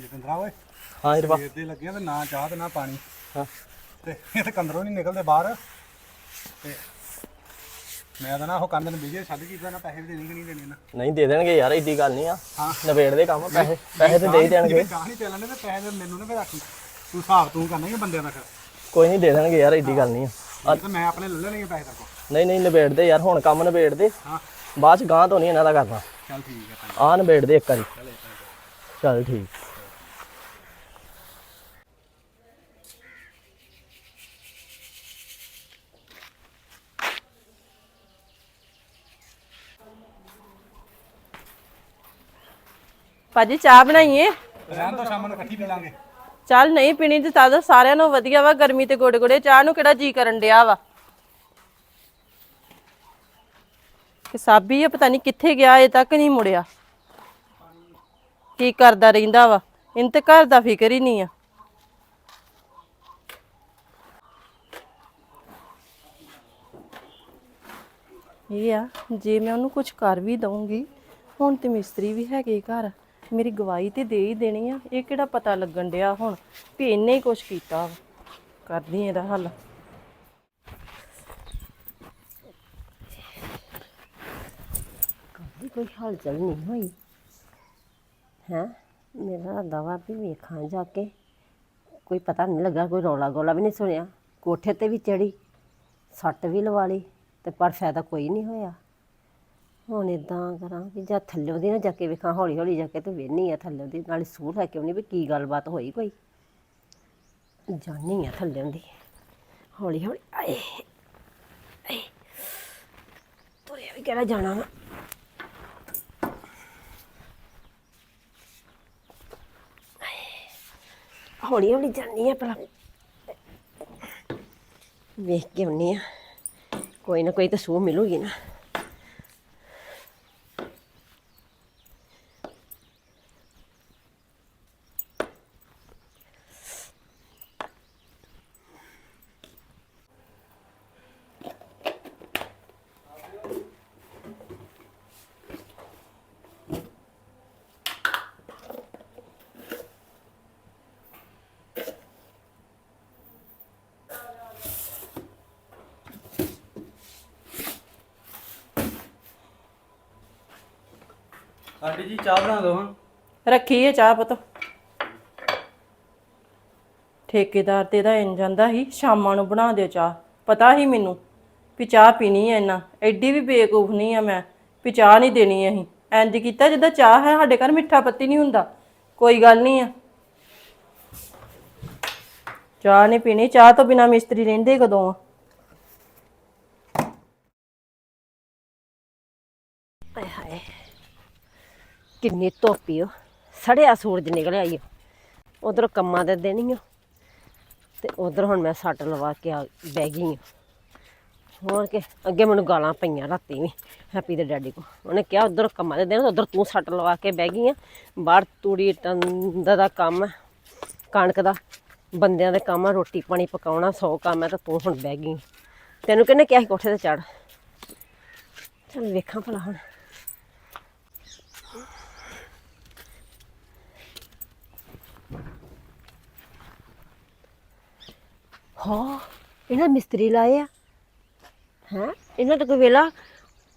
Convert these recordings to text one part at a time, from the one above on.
ਜਤਿੰਦਰਾ ਓਏ ਹਾਂ ਇਰਵਾ ਸਵੇਰ ਦੇ ਲੱਗੇ ਆ ਤੇ ਨਾ ਚਾਹ ਤੇ ਨਾ ਪਾਣੀ। ਹਾਂ। ਤੇ ਇਹ ਤੇ ਕੰਦਰੋਂ ਨਹੀਂ ਨਿਕਲਦੇ ਬਾਹਰ। ਤੇ ਮੈਂ ਤਾਂ ਨਾ ਉਹ ਕੰਨ ਨੂੰ ਬਿਜੇ ਛੱਡ ਕੀਤਾ ਨਾ ਪੈਸੇ ਵੀ ਦੇਣੀ ਕਿ ਨਹੀਂ ਦੇਣੇ ਨਾ। ਨਹੀਂ ਦੇ ਦੇਣਗੇ ਯਾਰ ਏਡੀ ਗੱਲ ਨਹੀਂ ਆ। ਹਾਂ। ਨਵੇੜ ਦੇ ਕੰਮ ਪੈਸੇ ਪੈਸੇ ਤੇ ਦੇ ਹੀ ਦੇਣਗੇ। ਚਾਹ ਨਹੀਂ ਚੱਲਣੇ ਤੇ ਪੈਸੇ ਤੇ ਮੈਨੂੰ ਨਾ ਫਿਰ ਰੱਖ ਤੂੰ ਹਿਸਾਬ ਤੂੰ ਕਰਨਾ ਹੀ ਆ ਬੰਦਿਆਂ ਦਾ ਫਿਰ। ਕੋਈ ਨਹੀਂ ਦੇ ਦੇਣਗੇ ਯਾਰ ਏਡੀ ਗੱਲ ਨਹੀਂ ਆ। ਤੇ ਮੈਂ ਆਪਣੇ ਲੈ ਲੈਣਗੇ ਪੈਸੇ ਤੇਰੇ ਕੋਲ। ਨਹੀਂ ਨਹੀਂ ਨਵੇੜ ਦੇ ਯਾਰ ਹੁਣ ਕੰਮ ਨਵੇੜ ਦੇ। ਹਾਂ। ਬਾਅਦ ਚ ਗਾਂ ਤੋਂ ਨਹੀਂ ਇਹਨਾਂ ਦਾ ਕਰਨਾ। ਚੱਲ ਠੀਕ ਹੈ ਭਾਈ। ਆ ਨਵੇੜ ਦੇ ਇੱਕ ਵਾਰੀ। ਚੱਲ ਠੀਕ। ਭਾਜੀ ਚਾਹ ਬਣਾਈਏ? ਰਹਿਣ ਤੋਂ ਸ਼ਾਮ ਨੂੰ ਇਕੱਠੀ ਪੀ ਲਾਂਗੇ ਚੱਲ ਨਹੀਂ ਪੀਣੀ ਤੇ ਤਾਂ ਸਾਰਿਆਂ ਨੂੰ ਵਧੀਆ ਵਾ ਗਰਮੀ ਤੇ ਗੋੜੇ ਗੋੜੇ ਚਾਹ ਨੂੰ ਕਿਹੜਾ ਜੀ ਕਰਨ ਡਿਆ ਵਾ? ਕਿ ਸਾਬੀ ਇਹ ਪਤਾ ਨਹੀਂ ਕਿੱਥੇ ਗਿਆ ਅਜੇ ਤੱਕ ਨਹੀਂ ਮੁੜਿਆ। ਕੀ ਕਰਦਾ ਰਹਿੰਦਾ ਵਾ? ਇਹਨੂੰ ਤੇ ਘਰ ਦਾ ਫਿਕਰ ਹੀ ਨਹੀਂ ਆ। ਇਹ ਆ ਜੇ ਮੈਂ ਉਹਨੂੰ ਕੁਝ ਕਰ ਵੀ ਦਊਂਗੀ ਹੁਣ ਤੇ ਮਿਸਤਰੀ ਵੀ ਹੈਗੇ ਘਰ। ਮੇਰੀ ਗਵਾਹੀ ਤੇ ਦੇ ਹੀ ਦੇਣੀ ਆ। ਇਹ ਕਿਹੜਾ ਪਤਾ ਲੱਗਣ ਡਿਆ ਹੁਣ ਵੀ ਇਹਨੇ ਹੀ ਕੁਛ ਕੀਤਾ ਵਾ। ਕਰਦੀ ਆਂ ਇਹਦਾ ਹੱਲ। ਦੀ ਕੋਈ ਹਲਚਲ ਨਹੀਂ ਹੋਈ। ਹੈ? ਮੇਰਾ ਦਵਾ ਵੀ ਵੇਖਾਂ ਜਾ ਕੇ। ਕੋਈ ਪਤਾ ਨਹੀਂ ਲੱਗਾ, ਕੋਈ ਰੌਲਾ ਗੋਲਾ ਵੀ ਨਹੀਂ ਸੁਣਿਆ। ਕੋਠੇ ਤੇ ਵੀ ਚੜੀ, ਸੱਟ ਵੀ ਲਵਾ ਲਈ ਤੇ ਪਰ ਫਾਇਦਾ ਕੋਈ ਨਹੀਂ ਹੋਇਆ। ਹੁਣ ਇਦਾਂ ਕਰਾਂ ਕਿ ਜਾਂ ਥੱਲੇ ਦੀ ਨਾ ਜਾ ਕੇ ਵੇਖਾਂ ਹੌਲੀ ਹੌਲੀ ਜਾ ਕੇ ਤੇ ਵੇਹਨੀ ਆ ਥੱਲੇ ਦੀ ਨਾਲੇ ਸੂਹ ਲੈ ਕੇ ਆਉਣੀ ਵੀ ਕੀ ਗੱਲਬਾਤ ਹੋਈ ਕੋਈ। ਜਾਨੀ ਆ ਥੱਲੇ ਦੀ ਹੌਲੀ ਹੌਲੀ ਆਏ ਆਏ। ਤੁਰਿਆ ਵੀ ਕਿਹੜਾ ਜਾਣਾ ਵਾ। ਹੌਲੀ ਹੌਲੀ ਜਾਨੀ ਆ ਭਲਾ। ਵੇਖ ਕੇ ਆਉਣੀ ਆ। ਕੋਈ ਨਾ ਕੋਈ ਤਾਂ ਸੂਹ ਮਿਲੂਗੀ ਨਾ। ਆਂਟੀ ਜੀ, ਚਾਹ ਬਣਾ ਦਿਓ ਹਾਂ ਰੱਖੀ ਹੈ ਚਾਹ ਪੁੱਤ। ਠੇਕੇਦਾਰ ਤੇ ਦਾ ਇੰਜ ਜਾਂਦਾ ਸੀ, ਸ਼ਾਮਾਂ ਨੂੰ ਬਣਾ ਦਿਓ ਚਾਹ। ਪਤਾ ਹੀ ਮੈਨੂੰ ਵੀ ਚਾਹ ਪੀਣੀ ਹੈ ਇੰਨਾ। ਐਡੀ ਵੀ ਬੇਕੂਫ ਨਹੀਂ ਆ ਮੈਂ, ਵੀ ਚਾਹ ਨਹੀਂ ਦੇਣੀ ਅਸੀਂ। ਇੰਜ ਕੀਤਾ ਜਿੱਦਾਂ ਚਾਹ ਹੈ, ਸਾਡੇ ਘਰ ਮਿੱਠਾ ਪੱਤੀ ਨਹੀਂ ਹੁੰਦਾ। ਕੋਈ ਗੱਲ ਨਹੀਂ ਆ। ਚਾਹ ਨਹੀਂ ਪੀਣੀ, ਚਾਹ ਤੋਂ ਬਿਨਾ ਮਿਸਤਰੀ ਰਹਿੰਦੇ ਕਦੋਂ ਆ ਆਏ ਹਾਏ ਕਿੰਨੀ ਧੁੱਪੀ ਓ। ਸੜਿਆ ਸੂਰਜ ਨਿਕਲਿਆ ਈ ਉਧਰ ਕੰਮਾਂ ਦੇ ਦੇਣੀ ਓ। ਤੇ ਉਧਰ ਹੁਣ ਮੈਂ ਸੱਟ ਲਵਾ ਕੇ ਆ ਬਹਿ ਗਈ ਆਂ। ਹੋਰ ਕਿ, ਅੱਗੇ ਮੈਨੂੰ ਗਾਲਾਂ ਪਈਆਂ ਰਾਤੀ ਵੀ, ਹੈਪੀ ਦੇ ਡੈਡੀ ਕੋ ਉਹਨੇ ਕਿਹਾ ਉਧਰ ਕੰਮਾਂ ਦੇ ਦੇਣ ਉਧਰ ਤੂੰ ਸੱਟ ਲਵਾ ਕੇ ਬਹਿ ਗਈ ਆ। ਬਾਹਰ ਤੂੜੀ ਟੰਦ ਦਾ ਕੰਮ ਹੈ ਕਣਕ ਦਾ। ਬੰਦਿਆਂ ਦੇ ਕੰਮ ਆ, ਰੋਟੀ ਪਾਣੀ ਪਕਾਉਣਾ, ਸੌ ਕੰਮ ਹੈ ਤਾਂ ਤੂੰ ਹੁਣ ਬਹਿ ਗਈ ਤੈਨੂੰ ਕਿਹਨੇ ਕਿਹਾ ਸੀ ਕੋਠੇ ਤੇ ਚੜ ਚੱਲ ਵੇਖਾਂ ਭਲਾ ਹੁਣ। ਹਾਂ, ਇਹਨਾਂ ਮਿਸਤਰੀ ਲਾਏ ਆ। ਹੈ? ਇਹਨਾਂ ਤਾਂ ਕੋਈ ਵੇਲਾ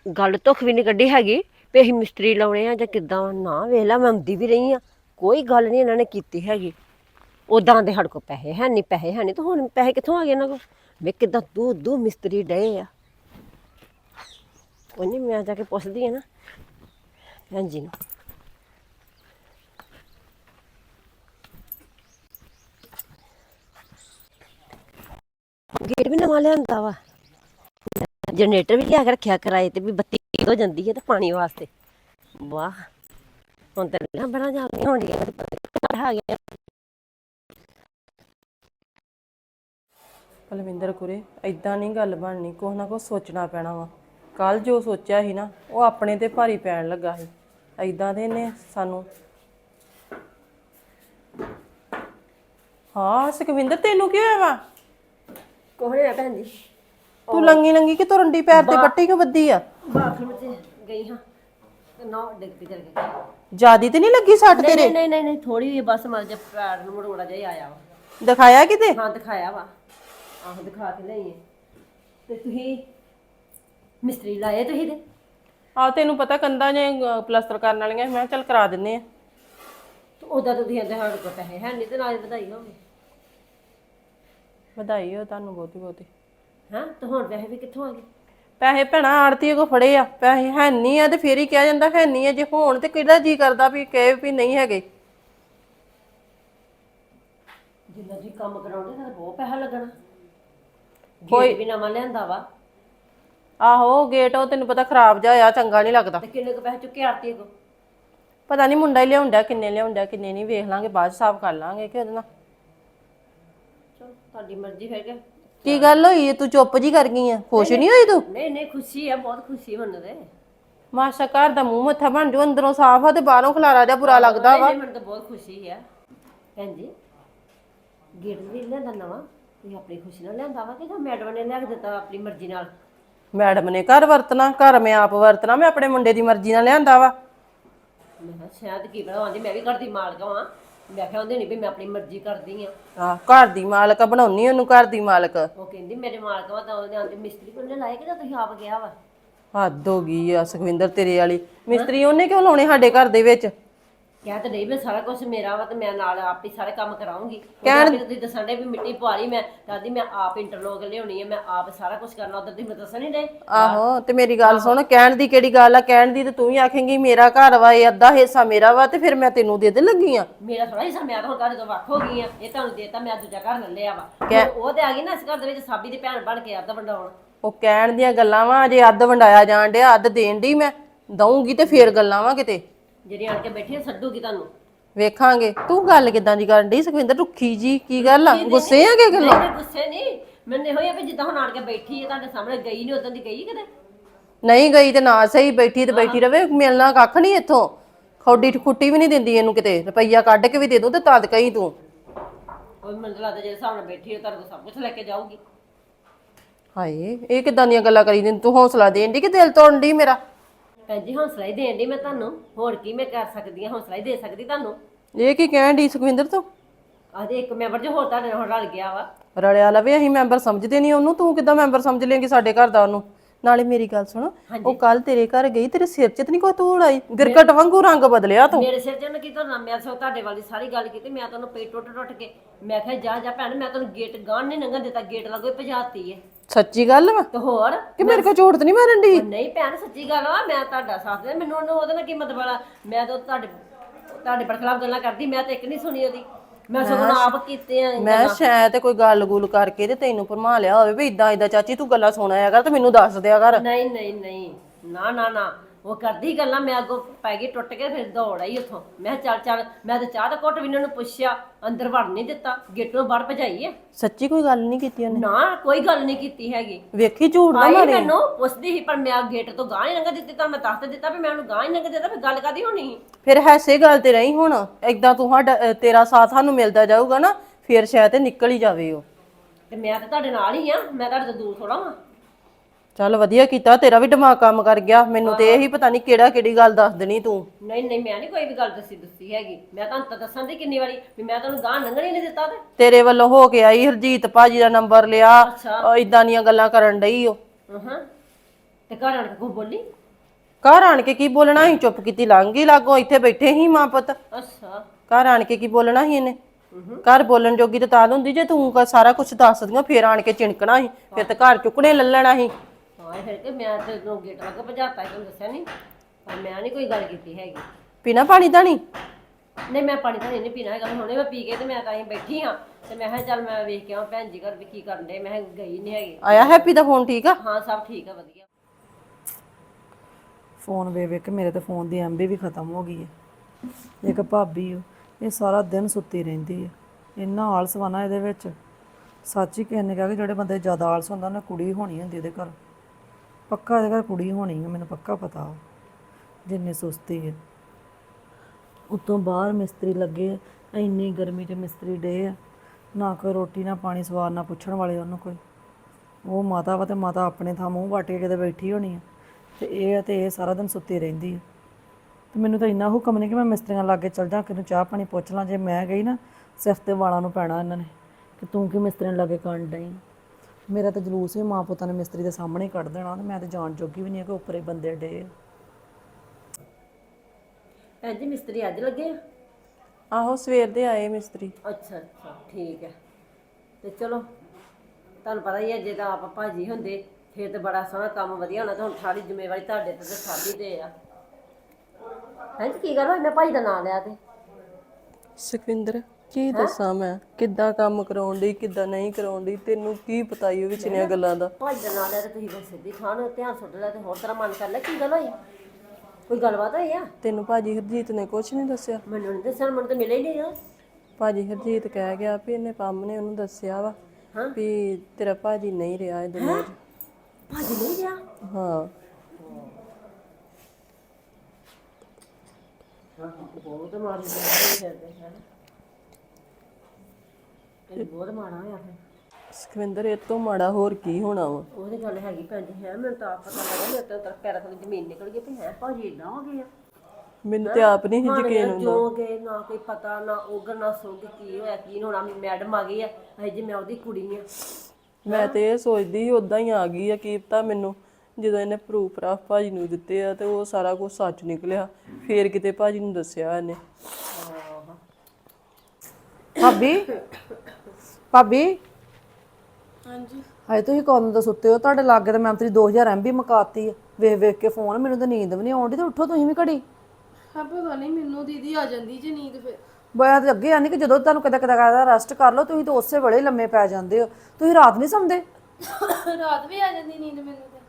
ਗੱਲ ਧੁੱਖ ਵੀ ਨਹੀਂ ਕੱਢੀ ਹੈਗੀ ਵੀ ਅਸੀਂ ਮਿਸਤਰੀ ਲਾਉਣੇ ਆ ਜਾਂ ਕਿੱਦਾਂ। ਨਾ ਵੇਲਾ ਮੈਂ ਆਉਂਦੀ ਵੀ ਰਹੀ ਆ। ਕੋਈ ਗੱਲ ਨਹੀਂ ਇਹਨਾਂ ਨੇ ਕੀਤੀ ਹੈਗੀ। ਉਦਾਂ ਦੇ ਸਾਡੇ ਕੋਲ ਪੈਸੇ ਹੈ ਨਹੀਂ ਪੈਸੇ ਹੈ ਨਹੀਂ ਤਾਂ ਹੁਣ ਪੈਸੇ ਕਿੱਥੋਂ ਆ ਗਏ ਇਹਨਾਂ ਕੋਲ? ਮੈਂ ਕਿੱਦਾਂ ਦੂ ਦੂ ਮਿਸਤਰੀ ਡਏ ਆ। ਕੋਈ ਨਹੀਂ ਮੈਂ ਜਾ ਕੇ ਪੁੱਛਦੀ ਆ ਨਾ। ਭੈਣ ਜੀ ਨੂੰ। ਗੇਟ ਵੀ ਨਵਾਂ ਲਿਆਂਦਾ ਵਾ। ਜਨਰੇਟਰ ਵੀ ਲਿਆ ਕੇ ਰੱਖਿਆ ਕਿਰਾਏ ਤੇ ਵੀ ਬੱਤੀ ਹੋ ਜਾਂਦੀ ਹੈ ਤੇ ਪਾਣੀ ਵਾਸਤੇ। ਵਾਹ, ਹੁਣ ਤੇ ਨਾ ਬਣਾ ਜਾਂਦੀ ਹੋਣੀ ਆ ਗਿਆ ਪਲਵਿੰਦਰ ਕੁਰੇ ਐਦਾਂ ਨਹੀਂ ਗੱਲ ਬਣਨੀ, ਕੁਛ ਨਾ ਕੁਛ ਸੋਚਣਾ ਪੈਣਾ ਵਾ। ਕੱਲ ਜੋ ਸੋਚਿਆ ਸੀ ਨਾ, ਉਹ ਆਪਣੇ ਤੇ ਭਾਰੀ ਪੈਣ ਲੱਗਾ ਸੀ। ਐਦਾਂ ਦੇ ਨੇ ਸਾਨੂੰ। ਹਾਂ, ਸੁਖਵਿੰਦਰ, ਤੈਨੂੰ ਕੀ ਹੋਇਆ ਵਾ? ਕੋਹਰੇ ਆ ਭੈਣ ਜੀ। ਤੂੰ ਲੰਗੀ ਲੰਗੀ ਕਿ ਤੁਰੰਡੀ ਪੈਰ ਤੇ ਪੱਟੀ ਕਿਉਂ ਬੱਦੀ ਆ? ਬਾਥਰੂਮ 'ਚ ਗਈ ਹਾਂ। ਤੇ ਨਾ ਡਿੱਗ ਪਈ ਕਰਕੇ ਜਿਆਦੀ ਤੇ ਨਹੀਂ ਲੱਗੀ ਸੱਟ ਨਹੀਂ ਤੇਰੇ? ਨਹੀਂ ਨਹੀਂ ਨਹੀਂ ਥੋੜੀ ਜਿਹੀ ਬਸ ਮਰ ਜਾ ਪੈਰ ਨੂੰ ਮੜੋੜਾ ਜਿਹਾ ਆਇਆ ਵਾ। ਦਿਖਾਇਆ ਕਿਤੇ? ਹਾਂ ਦਿਖਾਇਆ ਵਾ। ਆਹੋ ਦਿਖਾ ਕੇ ਲਈਏ ਤੇ ਤੁਸੀਂ ਮਿਸਤਰੀ ਲਾਏ ਤੁਸੀਂ ਤੇ? ਆ ਤੈਨੂੰ ਪਤਾ ਕੰਧਾਂ ਜੇ ਅ, ਪਲਸਤਰ ਕਰਨ ਵਾਲੀਆਂ ਸੀ। ਮੈਂ ਕਿਹਾ ਚੱਲ ਕਰਾ ਦਿੰਨੇ ਆ। ਉਹਦਾ ਤਾਂ ਤੁਸੀਂ ਸਾਡੇ ਕੋਲ ਪੈਸੇ ਹੈ ਨਹੀਂ ਤੇ ਨਾਲ ਵਧਾਈ ਹੋਵੇ। ਵਧਾਈ ਹੋ ਤੁਹਾਨੂੰ ਬਹੁਤੀ ਬਹੁਤੀ। ਹਾਂ ਤੇ ਹੁਣ ਪੈਸੇ ਵੀ ਕਿੱਥੋਂ ਆ ਗਏ? ਪੈਸੇ ਭੈਣਾ ਆੜਤੀ ਕੋ ਫੜੇ ਆ। ਪੈਸੇ ਹੈ ਨਹੀਂ ਆ ਤੇ ਫੇਰ ਹੀ ਕਿਹਾ ਜਾਂਦਾ ਹੈ ਨਹੀਂ ਆ। ਜੇ ਹੋਣ ਤੇ ਕਿਹੜਾ ਜੀ ਕਰਦਾ ਵੀ ਕਹੇ ਵੀ ਨਹੀਂ ਹੈਗੇ। ਜਿੰਨਾ ਜੀ ਕੰਮ ਕਰਾਉਂਦੇ ਤਾਂ ਬਹੁਤ ਪੈਸਾ ਲੱਗਣਾ। ਕੋਈ- ਵੀ ਨਵਾਂ ਲਿਆਂਦਾ ਵਾ। ਆਹੋ ਗੇਟ ਉਹ ਤੈਨੂੰ ਪਤਾ ਖਰਾਬ ਜਾ ਹੋਇਆ ਚੰਗਾ ਨਹੀਂ ਲੱਗਦਾ। ਤੇ ਕਿੰਨੇ ਕੁ ਪੈਸੇ ਚੁੱਕੇ ਆਰਤੀ ਕੋ? ਪਤਾ ਨਹੀਂ ਮੁੰਡਾ ਹੀ ਲਿਆਉਂਦਾ ਕਿੰਨੇ ਲਿਆਉਂਦਾ ਕਿੰਨੇ ਨਹੀਂ ਵੇਖ ਲਾਂਗੇ ਬਾਅਦ ਚ ਹਿਸਾਬ ਕਰ ਲਾਂਗੇ ਕਿ ਉਹਦੇ ਨਾਲ। ਤੁਹਾਡੀ ਮਰਜ਼ੀ ਫਿਰ ਕੇ। ਕੀ ਗੱਲ ਹੋਈ ਤੂੰ ਚੁੱਪ ਜੀ ਕਰ ਗਈ ਆ? ਖੁਸ਼ ਨਹੀਂ ਹੋਈ ਤੂੰ? ਨਹੀਂ ਨਹੀਂ ਖੁਸ਼ੀ ਆ ਬਹੁਤ ਖੁਸ਼ੀ ਮੈਨੂੰ ਤੇ। ਮਾਸ਼ਾ ਘਰ ਦਾ ਮੂੰਹ ਮੱਥਾ ਬਣ ਜੋ ਅੰਦਰੋਂ ਸਾਫ਼ ਆ ਤੇ ਬਾਹਰੋਂ ਖਲਾਰਾ ਜਿਹਾ ਬੁਰਾ ਲੱਗਦਾ ਵਾ। ਨਹੀਂ ਮੈਨੂੰ ਤਾਂ ਬਹੁਤ ਖੁਸ਼ੀ ਆ। ਭੈਣ ਜੀ ਗੇਟ ਵੀ ਲਿਆਂਦਾ ਨਵਾਂ। ਤੁਸੀਂ ਆਪਣੀ ਖੁਸ਼ੀ ਨਾਲ ਲਿਆਂਦਾ ਵਾ ਕਿ ਜਾਂ ਮੈਡਮ ਨੇ ਲਿਆ ਕੇ ਦਿੱਤਾ ਆਪਣੀ ਮਰਜ਼ੀ ਨਾਲ? ਮੈਡਮ ਨੇ ਘਰ ਵਰਤਣਾ ਘਰ ਮੈਂ ਆਪ ਵਰਤਣਾ ਮੈਂ ਆਪਣੇ ਮੁੰਡੇ ਦੀ ਮਰਜ਼ੀ ਨਾਲ ਲਿਆਂਦਾ ਵਾ। ਮੈਂ ਕਿਹਾ ਸ਼ਾਇਦ ਕੀ ਪਤਾ ਆਂਦੀ ਮੈਂ ਵੀ ਘਰ ਦੀ ਮਾਲਕ ਵਾਂ ਮੈਂ ਕਿਹਾ ਉਹਦੇ ਨਹੀਂ ਵੀ ਮੈਂ ਆਪਣੀ ਮਰਜ਼ੀ ਕਰਦੀ ਆ। ਆ ਘਰ ਦੀ ਮਾਲਕ ਬਣਾਉਣੀ ਉਹਨੂੰ ਘਰ ਦੀ ਮਾਲਕ। ਉਹ ਕਹਿੰਦੀ ਮੇਰੇ ਮਾਲਕ ਵਾਂ ਤਾਂ ਉਹਦੇ ਆਂਦੇ ਮਿਸਤਰੀ ਕੋਲ ਨੇ ਲਾਏ ਕਿ ਜਾਂ ਤੁਸੀਂ ਆਪ ਗਿਆ ਵਾ? ਹੱਦ ਹੋ ਗਈ ਆ ਸੁਖਵਿੰਦਰ ਤੇਰੇ ਵਾਲੀ। ਮਿਸਤਰੀ ਉਹਨੇ ਕਿਉਂ ਲਾਉਣੇ ਸਾਡੇ ਘਰ ਦੇ ਵਿੱਚ? ਕਹਿ ਤਾਂ ਨਹੀਂ ਮੈਂ ਸਾਰਾ ਕੁਝ ਮੇਰਾ ਵਾ ਤੇ ਮੈਂ ਨਾਲ ਆਪ ਹੀ ਸਾਰੇ ਕੰਮ ਕਰਾਉਂਗੀ। ਕਹਿਣ ਤੁਸੀਂ ਦੱਸਣ ਦੇ ਵੀ ਮਿੱਟੀ ਪਵਾ ਲਈ ਮੈਂ ਦਾਦੀ ਮੈਂ ਆਪ ਇੰਟਰਲੋਕ ਲਿਆਉਣੀ ਹੈ ਮੈਂ ਆਪ ਸਾਰਾ ਕੁਝ ਕਰਨਾ ਉਧਰ ਦੀ ਮੈਂ ਦੱਸਣ ਨਹੀਂ ਦੇ ਆਹੋ ਤੇ ਮੇਰੀ ਗੱਲ ਸੁਣ ਕਹਿਣ ਦੀ ਕਿਹੜੀ ਗੱਲ ਆ? ਕਹਿਣ ਦੀ ਤੇ ਤੂੰ ਹੀ ਆਖੇਂਗੀ ਮੇਰਾ ਘਰ ਵਾ ਇਹ ਅੱਧਾ ਹਿੱਸਾ ਮੇਰਾ ਵਾ ਤੇ ਫਿਰ ਮੈਂ ਤੈਨੂੰ ਦੇ ਦੇ ਲੱਗੀ ਆ। ਮੇਰਾ ਥੋੜਾ ਹਿੱਸਾ ਮੈਂ ਤਾਂ ਹੁਣ ਤੁਹਾਡੇ ਤੋਂ ਵੱਖ ਹੋ ਗਈ ਆ ਇਹ ਤੁਹਾਨੂੰ ਦੇਤਾ ਮੈਂ ਦੂਜਾ ਘਰ ਲੈ ਲਿਆ ਵਾ। ਹੁਣ ਉਹ ਤੇ ਆ ਗਈ ਨਾ ਇਸ ਘਰ ਦੇ ਵਿੱਚ ਸਾਬੀ ਦੀ ਭੈਣ ਬਣ ਕੇ ਅੱਧ ਵੰਡਾਉਣ। ਉਹ ਕਹਿਣ ਦੀਆਂ ਗੱਲਾਂ ਵਾ ਅਜੇ ਅੱਧ ਵੰਡਾਇਆ ਜਾਣ ਡਿਆ ਅੱਧ ਦੇਣ ਦੀ ਮੈਂ ਦਊਂਗੀ ਤੇ ਫੇਰ ਗੱਲਾਂ ਵਾ ਕਿਤੇ। ਜਿਹੜੀ ਆਣ ਕੇ ਬੈਠੀ ਆ ਛੱਡੂਗੀ ਤੁਹਾਨੂੰ। ਵੇਖਾਂਗੇ। ਤੂੰ ਗੱਲ ਕਿਦਾਂ ਦੀ ਕਰਨ ਡਈ ਸੁਖਵਿੰਦਰ? ਰੁੱਖੀ ਜੀ ਕੀ ਗੱਲ ਆ? ਗੁੱਸੇ ਆ ਕਿ ਗੱਲਾਂ? ਨਹੀਂ ਗੁੱਸੇ ਨਹੀਂ। ਮੈਨੂੰ ਇਹੋ ਹੀ ਆ ਵੀ ਜਿੱਦਾਂ ਹੁਣ ਆਣ ਕੇ ਬੈਠੀ ਹੈ ਤੁਹਾਡੇ ਸਾਹਮਣੇ ਗਈ ਨਹੀਂ ਉਦੋਂ ਦੀ ਗਈ ਕਿਤੇ? ਨਹੀਂ ਗਈ ਤੇ ਨਾ ਸਹੀ ਬੈਠੀ ਤੇ ਬੈਠੀ ਰਵੇ ਮਿਲਣਾ ਕੱਖ ਨਹੀਂ ਇੱਥੋਂ। ਖੌਡੀ ਖੁੱਟੀ ਵੀ ਨਹੀਂ ਦਿੰਦੀ ਇਹਨੂੰ ਕਿਤੇ ਰੁਪਈਆ ਕੱਢ ਕੇ ਵੀ ਦੇ ਦੂੰ ਤੇ ਤਦ ਕਹੀਂ ਤੂੰ। ਉਹ ਮੈਨੂੰ ਤਾਂ ਲੱਗਦਾ ਜਿਹੜੇ ਸਾਹਮਣੇ ਬੈਠੀ ਹੈ ਤੁਹਾਡੇ ਕੋਲ ਸਭ ਕੁਝ ਲੈ ਕੇ ਜਾਊਗੀ। ਹਾਏ ਇਹ ਕਿਦਾਂ ਦੀਆਂ ਗੱਲਾਂ ਕਰੀ ਦਿੰ ਤੂੰ ਹੌਸਲਾ ਦੇਣ ਦੀ ਕਿ ਦਿਲ ਤੋੜਨ ਦੀ ਮੇਰਾ? ਭੈਣ ਜੀ ਹੌਸਲਾ ਹੀ ਦੇਣ ਦੀ ਮੈਂ ਤੁਹਾਨੂੰ। ਹੋਰ ਕੀ ਮੈਂ ਕਰ ਸਕਦੀ ਹਾਂ ਹੌਸਲਾ ਹੀ ਦੇ ਸਕਦੀ ਤੁਹਾਨੂੰ। ਇਹ ਕੀ ਕਹਿਣ ਦੀ ਸੁਖਵਿੰਦਰ ਤੂੰ? ਆਦੇ ਇੱਕ ਮੈਂਬਰ ਜੋ ਹੋਰ ਤੁਹਾਡੇ ਨਾਲ ਰਲ ਗਿਆ ਵਾ। ਰਲਿਆ ਲਵੇ ਅਸੀਂ ਮੈਂਬਰ ਸਮਝਦੇ ਨਹੀਂ ਉਹਨੂੰ। ਤੂੰ ਕਿਦਾਂ ਮੈਂਬਰ ਸਮਝ ਲੇਂਗੀ ਸਾਡੇ ਘਰ ਦਾ ਉਹਨੂੰ? ਨਾਲੇ ਮੇਰੀ ਗੱਲ ਸੁਣ ਉਹ ਕੱਲ ਤੇਰੇ ਘਰ ਗਈ ਤੇਰੇ ਸਿਰ 'ਚ ਤੇ ਨਹੀਂ ਕੋਈ ਧੂੜ ਆਈ? ਗਿਰਕਟ ਵਾਂਗੂ ਰੰਗ ਬਦਲਿਆ ਤੂੰ। ਮੇਰੇ ਸਿਰ ਜਨ ਕੀ ਤੁਹਾਨੂੰ ਮੈਂ ਸੋ ਤੁਹਾਡੇ ਵਾਲੀ ਸਾਰੀ ਗੱਲ ਕੀਤੀ ਮੈਂ ਤੁਹਾਨੂੰ ਪੇਟ ਟੁੱਟ ਟੁੱਟ ਕੇ। ਮੈਂ ਕਿਹਾ ਜਾ ਜਾ ਭੈਣ ਮੈਂ ਤੁਹਾਨੂੰ ਗੇਟ ਗਾਣ ਨਹੀਂ ਲੰਘਣ ਦਿੱਤਾ। ਗੇਟ ਲੱਗੋ ਭਜਾਤੀ ਹੈ ਸੱਚੀ ਗੱਲ ਵਾ? ਤੇ ਹੋਰ ਕਿ ਮੇਰੇ ਕੋ ਝੂਠ ਨਹੀਂ ਮਾਰਨ ਦੀ ਉਹ ਨਹੀਂ ਭੈਣ ਸੱਚੀ ਗੱਲ ਵਾ ਮੈਂ ਤੁਹਾਡਾ ਸਾਥ ਦੇ ਮੈਨੂੰ ਉਹਨੂੰ ਉਹਦੇ ਨਾਲ ਕੀ ਮਤਲਬ ਵਾਲਾ ਮੈਂ ਤਾਂ ਤੁਹਾਡੇ ਤੁਹਾਡੇ ਬਰਖਲਾਫ ਗੱਲਾਂ ਕਰਦੀ ਮੈਂ ਤਾਂ ਇੱਕ ਨਹੀਂ ਸੁਣੀ ਉਹਦੀ। ਮੈਂ ਸਗੋਂ ਆਪ ਕੀਤੇ ਆ ਮੈਂ ਸ਼ਾਇਦ ਕੋਈ ਗੱਲ ਗੁੱਲ ਕਰਕੇ ਤੇ ਤੈਨੂੰ ਭਰਮਾ ਲਿਆ ਹੋਵੇ ਵੀ ਇਦਾਂ ਇਦਾਂ ਚਾਚੀ ਤੂੰ ਗੱਲਾਂ ਸੁਣਾਇਆ ਕਰ ਤੇ ਮੈਨੂੰ ਦੱਸ ਦਿਆ ਕਰ। ਨਹੀਂ ਨਹੀਂ ਨਹੀਂ। ਨਾ ਨਾ ਨਾ। ਉਹ ਕਰਦੀ ਗੱਲਾਂ ਮੈਂ ਅੱਗੋਂ ਪੈ ਗਈ ਟੁੱਟ ਕੇ ਫਿਰ ਦੌੜ ਆਈ ਉੱਥੋਂ। ਮੈਂ ਕਿਹਾ ਚੱਲ ਚੱਲ ਮੈਂ ਤਾਂ ਚਾਹ ਦਾ ਘੁੱਟ ਵੀ ਇਹਨਾਂ ਨੂੰ ਪੁੱਛਿਆ ਅੰਦਰ ਵੜ ਨਹੀਂ ਦਿੱਤਾ ਗੇਟੋਂ ਬਾਹਰ ਭਜਾਈ ਹੈ ਸੱਚੀ ਕੋਈ ਗੱਲ ਨਹੀਂ ਕੀਤੀ ਉਹਨੇ? ਨਾ ਕੋਈ ਗੱਲ ਨਹੀਂ ਕੀਤੀ ਹੈਗੀ। ਵੇਖੀ ਝੂਠ ਨਾ ਆਈ ਮਾਰੇ। ਮੈਨੂੰ ਪੁੱਛਦੀ ਸੀ ਪਰ ਮੈਂ ਗੇਟ ਤੋਂ ਗਾਂ ਹੀ ਲੰਘ ਦਿੱਤੀ ਤਾਂ ਮੈਂ ਦੱਸ ਤਾਂ ਦਿੱਤਾ ਵੀ ਮੈਂ ਉਹਨੂੰ ਗਾਂ ਹੀ ਲੰਘ ਦਿੱਤਾ ਫਿਰ ਗੱਲ ਕਾਦੀ ਹੋਣੀ? ਸੀ? ਫਿਰ ਹੈਸੇ ਗੱਲ ਤੇ ਰਹੀ ਹੁਣ। ਏਦਾਂ ਤੂੰ ਸਾਡਾ ਅ, ਤੇਰਾ ਸਾਥ ਸਾਨੂੰ ਮਿਲਦਾ ਜਾਊਗਾ ਨਾ ਫਿਰ ਸ਼ਾਇਦ ਇਹ ਨਿਕਲ ਹੀ ਜਾਵੇ ਉਹ। ਤੇ ਮੈਂ ਤਾਂ ਤੁਹਾਡੇ ਨਾਲ ਹੀ ਆ ਮੈਂ ਤੁਹਾਡੇ ਤੋਂ ਦੂਰ ਥੋੜਾ ਵਾਂ। ਚੱਲ ਵਧੀਆ ਕੀਤਾ ਤੇਰਾ ਵੀ ਦਿਮਾਗ ਕੰਮ ਕਰ ਗਿਆ। ਮੈਨੂੰ ਤੇ ਇਹੀ ਪਤਾ ਨਹੀਂ ਕਿਹੜਾ ਕਿਹੜੀ ਗੱਲ ਦੱਸ ਦੇਣੀ ਤੂੰ। ਨਹੀਂ ਨਹੀਂ ਮੈਂ ਨਹੀਂ ਕੋਈ ਵੀ ਗੱਲ ਦੱਸੀ ਦੱਸੀ ਹੈਗੀ। ਮੈਂ ਤੁਹਾਨੂੰ ਤਾਂ ਦੱਸਣ ਦੀ ਕਿੰਨੀ ਵਾਰੀ ਵੀ ਮੈਂ ਤੁਹਾਨੂੰ ਗਾਂ ਲੰਘਣ ਹੀ ਨਹੀਂ ਦਿੱਤਾ ਤੇ। ਤੇਰੇ ਵੱਲੋਂ ਹੋ ਕੇ ਆਈ ਹਰਜੀਤ ਭਾਜੀ ਦਾ ਨੰਬਰ ਲਿਆ। ਇਦਾਂ ਦੀਆਂ ਗੱਲਾਂ ਕਰਨ ਡਈ ਉਹ ਹਾਂ ਤੇ ਘਰ ਆਣ ਕੇ ਕੋ ਬੋਲੀ? ਘਰ ਆਣ ਕੇ ਕੀ ਬੋਲਣਾ ਸੀ? ਚੁੱਪ ਕੀਤੀ ਲੰਘ ਗਈ ਲਾਗੋ ਇੱਥੇ ਬੈਠੇ ਹੀ ਮਾਂ ਪੁੱਤ। ਅੱਛਾ। ਘਰ ਆਣ ਕੇ ਕੀ ਬੋਲਣਾ ਸੀ ਇਹਨੇ? ਘਰ ਬੋਲਣ ਜੋਗੀ ਤਾਂ ਤਾਂ ਹੁੰਦੀ ਜੇ ਤੂੰ ਸਾਰਾ ਕੁਝ ਦੱਸ ਦਿਆਂ ਫੇਰ ਆਣ ਕੇ ਚਿਣਕਣਾ ਸੀ। ਫਿਰ ਤਾਂ ਘਰ ਚੁੱਕਣੇ ਲੱਲਣਾ ਸੀ। ਹਾਂ ਇਹ ਫਿਰ ਕਿ ਮੈਂ ਤੇ ਨੂੰ ਗੇਟ ਲੱਗ ਭਜਾਤਾ ਤੁਹਾਨੂੰ ਦੱਸਿਆ ਨਹੀਂ ਪਰ ਮੈਂ ਨਹੀਂ ਕੋਈ ਗੱਲ ਕੀਤੀ ਹੈਗੀ। ਪੀਣਾ ਪਾਣੀ ਤਾਂ ਨਹੀਂ ਨਹੀਂ ਮੈਂ ਪਾਣੀ ਤਾਂ ਨਹੀਂ ਪੀਣਾ ਹੈਗਾ। ਹੁਣੇ ਮੈਂ ਪੀ ਕੇ ਤੇ ਮੈਂ ਤਾਂ ਹੀ ਬੈਠੀ ਹਾਂ। ਤੇ ਮੈਂ ਕਿਹਾ ਚੱਲ ਮੈਂ ਵੇਖ ਕੇ ਆਵਾਂ ਭੈਣ ਜੀ ਘਰ ਵੀ ਕੀ ਕਰਨ ਦੇ ਮੈਂ ਕਿਹਾ ਗਈ ਨਹੀਂ ਹੈਗੀ। ਆਇਆ ਹੈਪੀ ਦਾ ਫੋਨ ਠੀਕ ਆ? ਹਾਂ ਸਭ ਠੀਕ ਆ ਵਧੀਆ। ਫੋਨ ਵੇ ਵੇ ਕੇ ਮੇਰੇ ਤੇ ਫੋਨ ਦੀ ਐਮਬੀ ਵੀ ਖਤਮ ਹੋ ਗਈ ਹੈ। ਇੱਕ ਭਾਬੀ ਓ, ਇਹ ਸਾਰਾ ਦਿਨ ਸੁੱਤੀ ਰਹਿੰਦੀ ਹੈ ਇੰਨਾ ਆਲਸ ਵਾਨਾ ਇਹਦੇ ਵਿੱਚ। ਸੱਚ ਹੀ ਕਹਿੰਨੇ ਕਿ ਜਿਹੜੇ ਬੰਦੇ ਜ਼ਿਆਦਾ ਆਲਸ ਹੁੰਦਾ ਨਾ ਕੁੜੀ ਹੋਣੀ ਹੁੰਦੀ ਇਹਦੇ ਘਰ। ਪੱਕਾ ਇਹਦੇ ਘਰ ਕੁੜੀ ਹੋਣੀ ਹੈ ਮੈਨੂੰ ਪੱਕਾ ਪਤਾ ਵਾ। ਜਿੰਨੀ ਸੁਸਤੀ ਹੈ ਉਤੋਂ ਬਾਹਰ ਮਿਸਤਰੀ ਲੱਗੇ ਆ, ਇੰਨੀ ਗਰਮੀ 'ਚ ਮਿਸਤਰੀ ਡੇ ਆ ਨਾ ਕੋਈ ਰੋਟੀ ਨਾ ਪਾਣੀ ਸਵਾਰ ਨਾ ਪੁੱਛਣ ਵਾਲੇ ਉਹਨੂੰ ਕੋਈ। ਉਹ ਮਾਤਾ ਵਾ ਤੇ ਮਾਤਾ ਆਪਣੇ ਥਾਂ ਮੂੰਹ ਵੱਟ ਕੇ ਕਿਤੇ ਬੈਠੀ ਹੋਣੀ ਆ ਤੇ ਇਹ ਆ ਤੇ ਇਹ ਸਾਰਾ ਦਿਨ ਸੁੱਤੀ ਰਹਿੰਦੀ ਆ। ਤੇ ਮੈਨੂੰ ਤਾਂ ਇੰਨਾ ਹੁਕਮ ਨਹੀਂ ਕਿ ਮੈਂ ਮਿਸਤਰੀਆਂ ਲਾਗੇ ਚੱਲ ਜਾ ਕਿਨੂੰ ਚਾਹ ਪਾਣੀ ਪੁੱਛ ਲਾਂ ਜੇ ਮੈਂ ਗਈ ਨਾ ਸਿਰ ਤੇ ਵਾਲਾਂ ਨੂੰ ਪੈਣਾ ਇਹਨਾਂ ਨੇ ਕਿ ਤੂੰ ਕਿ ਮਿਸਤਰੀਆਂ ਲਾਗੇ ਕਰਨ ਡਈ? ਮੇਰਾ ਤਾਂ ਜਲੂਸ ਵੀ ਮਾਂ ਪੁੱਤਾਂ ਨੇ ਮਿਸਤਰੀ ਦੇ ਸਾਹਮਣੇ ਹੀ ਕੱਢ ਦੇਣਾ ਤੇ ਮੈਂ ਤਾਂ ਜਾਣ ਜੋਗੀ ਵੀ ਨਹੀਂ ਹੈ ਕਿ ਉੱਪਰੇ ਬੰਦੇ ਡੇ ਭੈਣ ਜੀ ਮਿਸਤਰੀ ਅੱਜ ਲੱਗੇ ਆ? ਆਹੋ ਸਵੇਰ ਦੇ ਆਏ ਮਿਸਤਰੀ। ਅੱਛਾ ਅੱਛਾ ਠੀਕ ਹੈ। ਤੇ ਚਲੋ ਤੁਹਾਨੂੰ ਪਤਾ ਹੀ ਹੈ ਜੇ ਤਾਂ ਆਪ ਭਾਜੀ ਹੁੰਦੇ ਫਿਰ ਤੇ ਬੜਾ ਸੋਹਣਾ ਕੰਮ ਵਧੀਆ ਹੋਣਾ ਤੇ ਹੁਣ ਸਾਰੀ ਜ਼ਿੰਮੇਵਾਰੀ ਤੁਹਾਡੇ ਤੇ ਤੇ ਸਾਡੀ ਤੇ ਆ। ਹਾਂਜੀ ਕੀ ਗੱਲ ਹੋਈ? ਮੈਂ ਭਾਜੀ ਦਾ ਨਾਂ ਲਿਆ ਤੇ। ਸੁਖਵਿੰਦਰ। ਕੀ ਦੱਸਾਂ ਮੈਂ? ਕਿੱਦਾਂ ਕੰਮ ਕਰਾਉਣ ਦੀ ਕਿੱਦਾਂ ਨਹੀਂ ਕਰਾਉਣ ਦੀ ਤੈਨੂੰ ਕੀ ਪਤਾ ਈ ਉਹ ਵਿਚਲੀਆਂ ਗੱਲਾਂ ਦਾ? ਭਾਜੀ ਦਾ ਨਾਂ ਲਿਆ ਤੇ ਤੁਸੀਂ ਬਸ ਸਿੱਧੀ ਖਾਣ ਧਿਆਨ ਸੁੱਟ ਲਿਆ ਤੇ ਹੋਰ ਤਰ੍ਹਾਂ ਮਨ ਕਰ ਲਿਆ ਕੀ ਗੱਲ ਹੋਈ? ਕੋਈ ਗੱਲਬਾਤ ਹੋਈ ਆ? ਤੈਨੂੰ ਭਾਜੀ ਹਰਜੀਤ ਨੇ ਕੁਝ ਨਹੀਂ ਦੱਸਿਆ। ਮੈਨੂੰ ਨਹੀਂ ਦੱਸਿਆ ਮੈਨੂੰ ਤਾਂ ਮਿਲਿਆ ਹੀ ਨਹੀਂ ਆ ਭਾਜੀ ਹਰਜੀਤ ਕਹਿ ਗਿਆ ਵੀ ਇਹਨੇ ਪੰਮ ਨੇ ਉਹਨੂੰ ਦੱਸਿਆ ਵਾ ਵੀ ਤੇਰਾ ਭਾਜੀ ਨਹੀਂ ਰਿਹਾ ਇਹ ਦੁਨੀਆ 'ਚ ਭਾਜੀ ਨਹੀਂ ਗਿਆ ਹਾਂ। ਬਹੁਤ ਮਾਰੀ ਜਾਂਦੇ ਬਹੁਤ ਮਾੜਾ ਹੋਇਆ ਫਿਰ। ਸੁਖਵਿੰਦਰ ਇਹ ਤੋਂ ਮਾੜਾ ਹੋਰ ਕੀ ਹੋਣਾ ਵਾ? ਉਹਦੀ ਗੱਲ ਹੈਗੀ ਭੈਣ ਜੀ ਹੈ ਮੈਨੂੰ ਤਾਂ ਆਪ ਪਤਾ ਲੱਗਾ ਮੇਰੇ ਤਾਂ ਪੈਰਾਂ ਥੱਲੇ ਜ਼ਮੀਨ ਨਿਕਲ ਗਈ ਵੀ ਹੈ ਭਾਜੀ ਇਦਾਂ ਹੋ ਗਈ ਆ। ਮੈਨੂੰ ਤੇ ਆਪ ਨਹੀਂ ਸੀ ਯਕੀਨ ਹੁੰਦਾ। ਜੋ ਗਏ ਨਾ ਕੋਈ ਪਤਾ ਨਾ ਉਗਰ ਨਾ ਸੁੱਗ ਕੀ ਹੋਇਆ ਕੀ ਹੋਣਾ ਮੈਡਮ ਆ ਗਈ ਆ ਅਜੇ ਜੀ ਮੈਂ ਉਹਦੀ ਕੁੜੀ ਆ। ਮੈਂ ਤੇ ਇਹ ਸੋਚਦੀ ਸੀ ਉਦਾਂ ਹੀ ਆ ਗਈ ਆ ਕੀ ਪਤਾ ਮੈਨੂੰ ਜਦੋਂ ਇਹਨੇ ਪ੍ਰੂਫ ਰਾਫ ਭਾਜੀ ਨੂੰ ਦਿੱਤੇ ਆ ਤੇ ਉਹ ਸਾਰਾ ਕੁਝ ਸੱਚ ਨਿਕਲਿਆ। ਫੇਰ ਕਿਤੇ ਭਾਜੀ ਨੂੰ ਦੱਸਿਆ ਇਹਨੇ। ਭਾਬੀ ਭਾਬੀ? ਹਾਂਜੀ। ਹਾਏ ਤੁਸੀਂ ਕੌਣ ਦਾ ਸੁੱਤੇ ਹੋ? ਤੁਹਾਡੇ ਲਾਗੇ ਤੇ ਮੈਂ ਤੇਰੀ 2000 ਐਮਬੀ ਮੁਕਾਤੀ ਆ। ਵੇਖ ਵੇਖ ਕੇ ਫੋਨ ਮੈਨੂੰ ਤਾਂ ਨੀਂਦ ਵੀ ਨਹੀਂ ਆਉਂਦੀ ਤੇ ਉੱਠੋ ਤੁਸੀਂ ਵੀ ਘੜੀ। ਹਾਂ ਪਤਾ ਨਹੀਂ ਮੈਨੂੰ ਦੀਦੀ ਆ ਜਾਂਦੀ ਜੇ ਨੀਂਦ ਫਿਰ। ਬਾਇਆ ਤੇ ਅੱਗੇ ਆਨੀ ਕਿ ਜਦੋਂ ਤੁਹਾਨੂੰ ਕਦੇ ਕਦੇ ਕਹਦਾ ਰੈਸਟ ਕਰ ਲਓ ਤੁਸੀਂ ਤਾਂ ਉਸੇ ਵੇਲੇ ਹੀ ਲੰਮੇ ਪੈ ਜਾਂਦੇ ਹੋ। ਤੁਸੀਂ ਰਾਤ ਨਹੀਂ ਸੌਂਦੇ? ਰਾਤ ਵੀ ਆ ਜਾਂਦੀ ਨੀਂਦ ਮੈਨੂੰ ਤੇ।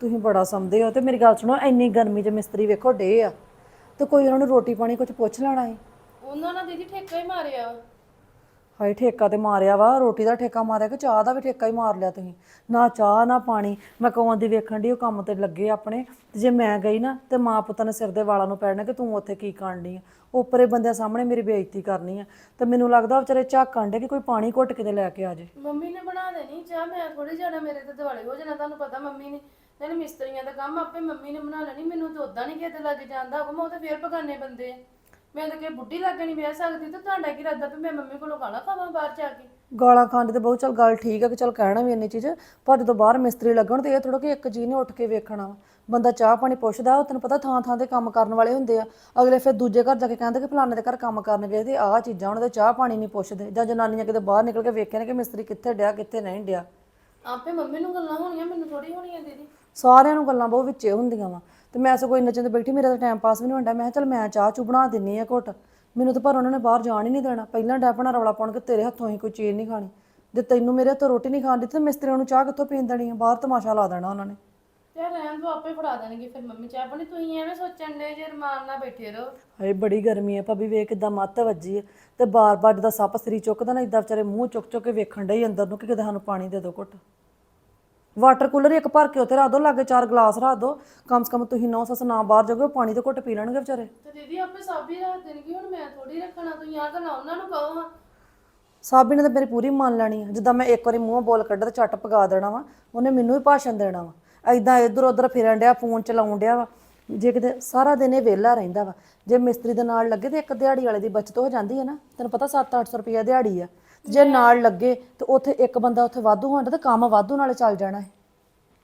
ਤੁਸੀਂ ਬੜਾ ਸੌਂਦੇ ਹੋ ਤੇ ਮੇਰੀ ਗੱਲ ਸੁਣੋ ਇੰਨੀ ਗਰਮੀ 'ਚ ਮਿਸਤਰੀ ਵੇਖੋ ਡੇ ਆ। ਤੇ ਕੋਈ ਉਹਨਾਂ ਨੂੰ ਰੋਟੀ ਪਾਣੀ ਕੁਝ ਪੁੱਛ ਲੈਣਾ ਹੈ ਉਹਨਾਂ ਨਾਲ ਦੀਦੀ ਠੇਕਾ ਹੀ ਮਾਰਿਆ। ਹਾਏ, ਠੇਕਾ ਤੇ ਮਾਰਿਆ ਵਾ, ਰੋਟੀ ਦਾ ਠੇਕਾ ਮਾਰਿਆ ਕਿ ਚਾਹ ਦਾ ਵੀ ਠੇਕਾ ਹੀ ਮਾਰ ਲਿਆ ਤੁਸੀਂ। ਨਾ ਚਾਹ, ਨਾ ਪਾਣੀ। ਮੈਂ ਕੌਣ ਦੀ ਵੇਖਣ ਦੀ ਉਹ ਕੰਮ ਤੇ ਲੱਗੇ ਆਪਣੇ। ਤੇ ਜੇ ਮੈਂ ਗਈ ਨਾ, ਤੇ ਮਾਂ ਪੁੱਤ ਨੇ ਸਿਰ ਦੇ ਵਾਲਾਂ ਨੂੰ ਪੈਣਾ ਕਿ ਤੂੰ ਉੱਥੇ ਕੀ ਕਰਨੀ ਆ? ਉੱਪਰੇ ਬੰਦਿਆਂ ਸਾਹਮਣੇ ਮੇਰੀ ਬੇਇੱਜ਼ਤੀ ਕਰਨੀ ਆ। ਤੇ ਮੈਨੂੰ ਲੱਗਦਾ ਉਹ ਵਿਚਾਰੇ ਝਾਕਣ ਡੇ ਕਿ ਕੋਈ ਪਾਣੀ ਘੁੱਟ ਕੇ ਤੇ ਲੈ ਕੇ ਆ ਜੇ। ਮੰਮੀ ਨੇ ਬਣਾ ਦੇਣੀ ਚਾਹ, ਮੈਂ ਥੋੜੀ ਜਾਣਾ, ਮੇਰੇ ਤੇ ਦਿਵਾਲੇ ਹੋ ਜਾਣਾ, ਤੁਹਾਨੂੰ ਪਤਾ ਮੰਮੀ ਨੇ। ਨਾਲੇ ਮਿਸਤਰੀਆਂ ਦਾ ਕੰਮ, ਆਪੇ ਮੰਮੀ ਨੇ ਬਣਾ ਲੈਣੀ, ਮੈਨੂੰ ਤਾਂ ਉਦਾਂ ਨਹੀਂ ਕਿਤੇ ਲੱਗ ਜਾਂਦਾ ਹੋਊਗਾ ਮੈਂ ਉਹ ਤਾਂ ਫੇਰ ਬਗਾਨੇ ਬੰਦੇ ਆ। ਮੈਂ ਤਾਂ ਕਿ ਬੁੱਢੀ ਲੱਗ ਨਹੀਂ ਵਿਆਹ ਸਕਦੀ ਤੇ ਤੁਹਾਡਾ ਕੀ ਇਰਾਦਾ ਵੀ ਮੈਂ ਮੰਮੀ ਕੋਲੋਂ ਗਾਲਾਂ ਖਾਵਾਂ ਬਾਹਰ ਜਾ ਕੇ? ਗਾਲਾਂ ਖਾਣ ਦੀ ਤੇ ਬਹੁਤ ਚੱਲ ਗੱਲ ਠੀਕ ਆ ਕਿ ਚੱਲ ਕਹਿਣਾ ਵੀ ਇੰਨੀ ਚੀਜ਼। ਪਰ ਜਦੋਂ ਬਾਹਰ ਮਿਸਤਰੀ ਲੱਗਣ ਤੇ ਇਹ ਥੋੜਾ ਕਿ ਇੱਕ ਜੀ ਨੇ ਉੱਠ ਕੇ ਵੇਖਣਾ ਵਾ। ਬੰਦਾ ਚਾਹ ਪਾਣੀ ਪੁੱਛਦਾ ਉਹ ਤੈਨੂੰ ਪਤਾ ਥਾਂ ਥਾਂ ਤੇ ਕੰਮ ਕਰਨ ਵਾਲੇ ਹੁੰਦੇ ਆ। ਅਗਲੇ ਫਿਰ ਦੂਜੇ ਘਰ ਜਾ ਕੇ ਕਹਿੰਦੇ ਕਿ ਫਲਾਣੇ ਦੇ ਘਰ ਕੰਮ ਕਰਨ ਗਏ ਤੇ ਆਹ ਚੀਜ਼ਾਂ ਉਹਨਾਂ ਦੇ ਚਾਹ ਪਾਣੀ ਨਹੀਂ ਪੁੱਛਦੇ। ਜਾਂ ਜਨਾਨੀਆਂ ਕਿਤੇ ਬਾਹਰ ਨਿਕਲ ਕੇ ਵੇਖੇ ਨੇ ਕਿ ਮਿਸਤਰੀ ਕਿੱਥੇ ਡਿਆ ਕਿੱਥੇ ਨਹੀਂ ਡਿਆ। ਆਪੇ ਮੰਮੀ ਨੂੰ ਗੱਲਾਂ ਹੋਣੀਆਂ ਮੈਨੂੰ ਥੋੜੀ ਹੋਣੀਆਂ ਦੀਦੀ। ਸਾਰਿਆਂ ਨੂੰ ਗੱਲਾਂ ਬਹੁਤ ਵਿੱਚੇ ਹੁੰਦੀਆਂ ਵਾ। ਤੇ ਮੈਂ ਸਗੋਂ ਇੰਨੇ ਚਿਰ ਬੈਠੀ ਮੇਰਾ ਤਾਂ ਟਾਈਮ ਪਾਸ ਵੀ ਨਹੀਂ ਹੁੰਦਾ ਮੈਂ ਕਿਹਾ ਚੱਲ ਮੈਂ ਚਾਹ ਚੂ ਬਣਾ ਦਿੰਨੀ ਆ ਘੁੱਟ। ਮੈਨੂੰ ਤਾਂ ਪਰ ਉਹਨਾਂ ਨੇ ਬਾਹਰ ਜਾਣ ਹੀ ਨਹੀਂ ਦੇਣਾ। ਪਹਿਲਾਂ ਡੈਪਣਾ ਰੌਲਾ ਪਾਉਣ ਕਿ ਤੇਰੇ ਹੱਥੋਂ ਹੀ ਕੋਈ ਚੀਜ਼ ਨਹੀਂ ਖਾਣੀ। ਜੇ ਤੈਨੂੰ ਮੇਰੇ ਹੱਥੋਂ ਰੋਟੀ ਨਹੀਂ ਖਾਣ ਦਿੱਤੀ ਤੇ ਮਿਸਤਰੀਆਂ ਨੂੰ ਚਾਹ ਕਿੱਥੋਂ ਪੀਣ ਦੇਣੀ ਆ? ਬਾਹਰ ਤਮਾਸ਼ਾ ਲਾ ਦੇਣਾ ਉਹਨਾਂ ਨੇ। ਤੇ ਰਹਿਣ ਦੋ ਆਪੇ ਫੜਾ ਦੇਣਗੇ ਫਿਰ ਮੰਮੀ ਚਾਹ ਪਾਣੀ। ਤੁਸੀਂ ਐਵੇਂ ਸੋਚਣ ਦੇ ਜੇ ਰਮਾਨ ਨਾਲ ਬੈਠੇ ਰਹੋ। ਹਾਏ ਬੜੀ ਗਰਮੀ ਹੈ ਭਾਬੀ ਵੇਖ ਕਿਦਾਂ ਮੱਤ ਵੱਜੀ ਤੇ ਬਾਰ-ਬਾਰ ਜਦੋਂ ਸੱਪ ਸਰੀ ਚੁੱਕਦਾ ਨਾ ਇਦਾਂ ਵਿਚਾਰੇ ਮੂੰਹ ਚੁੱਕ ਚੁੱਕ ਕੇ ਵੇਖਣ ਡਈ ਅੰਦਰ ਨੂੰ ਕਿ ਕਿਤੇ ਸਾਨੂੰ ਪਾਣੀ ਦੇ ਦਿਓ ਘੁੱਟ। ਵਾਟਰ ਕੂਲਰ ਇੱਕ ਭਰ ਕੇ ਉੱਥੇ ਰੱਖ ਦੋ ਲਾਗੇ ਚਾਰ ਗਲਾਸ ਰੱਖ ਦੋ। ਕਮ ਸੇ ਕਮ ਤੁਸੀਂ ਨੌ ਸੱਸ ਨਾ ਬਾਹਰ ਜਾਓਗੇ ਉਹ ਪਾਣੀ ਤੇ ਘੁੱਟ ਪੀ ਲੈਣਗੇ ਵਿਚਾਰੇ। ਤੇ ਦੀਦੀ ਆਪੇ ਸਭ ਹੀ ਰੱਖ ਦੇਣਗੇ ਹੁਣ ਮੈਂ ਥੋੜੀ ਰੱਖਣਾ ਤੁਸੀਂ ਆ ਗੱਲਾਂ ਉਹਨਾਂ ਨੂੰ ਕਹੋ ਹਾਂ। ਸਾਬੀ ਨੇ ਤਾਂ ਮੇਰੀ ਪੂਰੀ ਮੰਨ ਲੈਣੀ ਆ। ਜਿੱਦਾਂ ਮੈਂ ਇੱਕ ਵਾਰੀ ਮੂੰਹੋਂ ਬੋਲ ਕੱਢ ਤੇ ਝੱਟ ਪਗਾ ਦੇਣਾ ਵਾ ਉਹਨੇ ਮੈਨੂੰ ਹੀ ਭਾਸ਼ਣ ਦੇਣਾ ਵਾ। ਐਦਾਂ ਇੱਧਰ ਉੱਧਰ ਫਿਰਨ ਡਿਆ ਫੋਨ ਚਲਾਉਣ ਡਿਆ ਵਾ। ਜੇ ਕਿਤੇ ਸਾਰਾ ਦਿਨ ਇਹ ਵਿਹਲਾ ਰਹਿੰਦਾ ਵਾ ਜੇ ਮਿਸਤਰੀ ਦੇ ਨਾਲ ਲੱਗੇ ਤੇ ਇੱਕ ਦਿਹਾੜੀ ਵਾਲੇ ਦੀ ਬਚਤ ਹੋ ਜਾਂਦੀ ਹੈ ਨਾ। ਤੈਨੂੰ ਪਤਾ 7-800 ਰੁਪਇਆ ਦਿਹਾੜੀ ਆ। ਜੇ ਨਾਲ ਲੱਗੇ ਤੇ ਉੱਥੇ ਇੱਕ ਬੰਦਾ ਉੱਥੇ ਵਾਧੂ ਹੁੰਦਾ ਤੇ ਕੰਮ ਵਾਧੂ ਨਾਲੇ ਚੱਲ ਜਾਣਾ ਹੈ